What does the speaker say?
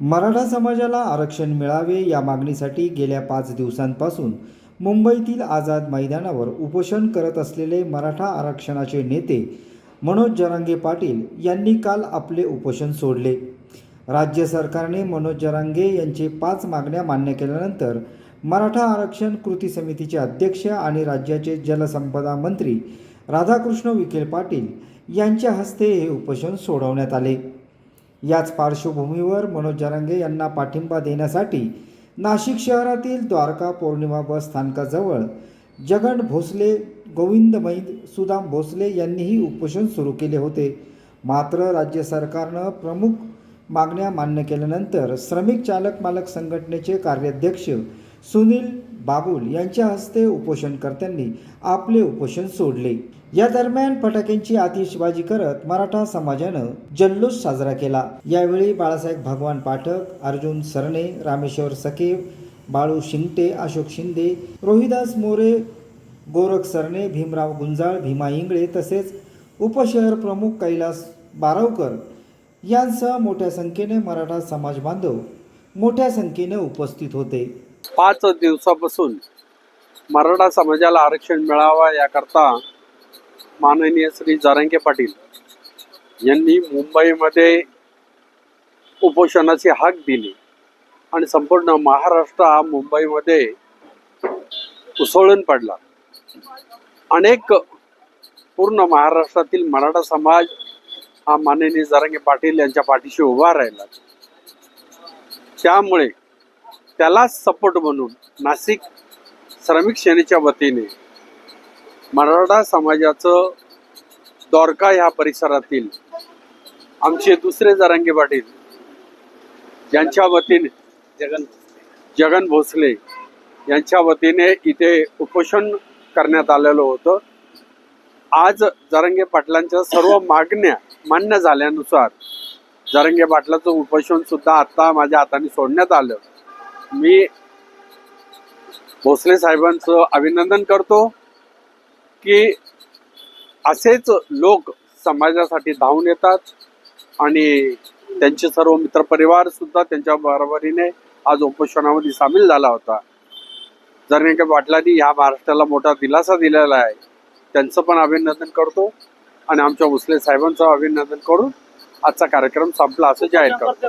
मराठा समाजाला आरक्षण मिळावे या मागणीसाठी गेल्या पाच दिवसांपासून मुंबईतील आझाद मैदानावर उपोषण करत असलेले मराठा आरक्षणाचे नेते मनोज जरांगे पाटील यांनी काल आपले उपोषण सोडले. राज्य सरकारने मनोज जरांगे यांचे पाच मागण्या मान्य केल्यानंतर मराठा आरक्षण कृती समितीचे अध्यक्ष आणि राज्याचे जलसंपदा मंत्री राधाकृष्ण विखे पाटील यांच्या हस्ते हे उपोषण सोडवण्यात आले. याच पार्श्वभूमीवर मनोज जरांगे यांना पाठिंबा देण्यासाठी नाशिक शहरातील द्वारका पौर्णिमा बस स्थानकाजवळ जगन भोसले गोविंद मैद सुदाम भोसले यांनीही उपोषण सुरू केले होते. मात्र राज्य सरकारनं प्रमुख मागण्या मान्य केल्यानंतर श्रमिक चालक मालक संघटनेचे कार्याध्यक्ष सुनील बाबुल यांच्या हस्ते उपोषणकर्त्यांनी आपले उपोषण सोडले. या दरम्यान फटाक्यांची आतिषबाजी करत मराठा समाजानं जल्लोष साजरा केला. यावेळी बाळासाहेब भगवान पाठक अर्जुन सरणे रामेश्वर सखेव बाळू शिंगटे अशोक शिंदे रोहिदास मोरे गोरख सरणे भीमराव गुंजाळ भीमा इंगळे तसेच उपशहर प्रमुख कैलास बारावकर यांसह मोठ्या संख्येने मराठा समाज बांधव मोठ्या संख्येने उपस्थित होते. पाच दिवसापासून मराठा समाजाला आरक्षण मिळावा याकरता माननीय श्री जारंगे पाटील यांनी मुंबईमध्ये उपोषणाची हाक दिली आणि संपूर्ण महाराष्ट्र हा मुंबईमध्ये उसळून पडला. अनेक पूर्ण महाराष्ट्रातील मराठा समाज हा माननीय जारंगे पाटील यांच्या पाठीशी उभा राहिला. त्यामुळे त्याला सपोर्ट म्हणून नाशिक श्रमिक सेनेच्या वतीने मराठा समाजाचं द्वारका ह्या परिसरातील आमचे दुसरे जरांगे पाटील यांच्या वतीने जगन जगन भोसले यांच्या वतीने इथे उपोषण करण्यात आलेलं होतं. आज जरंगे पाटलांच्या सर्व मागण्या मान्य झाल्यानुसार जरंगे पाटलाचं उपोषण सुद्धा आता माझ्या हाताने सोडण्यात आलं. मी भोसले साहेबांचं अभिनंदन करतो की असेच लोक समाजासाठी धावून येतात आणि त्यांचे सर्व मित्रपरिवार सुद्धा त्यांच्या बरोबरीने आज उपोषणामध्ये सामील झाला होता. जरंगे पाटलांनी या महाराष्ट्राला मोठा दिलासा दिलेला आहे. त्यांचं पण अभिनंदन करतो आणि आमच्या भोसले साहेबांचं अभिनंदन करून आजचा कार्यक्रम संपला असं जाहीर करतो.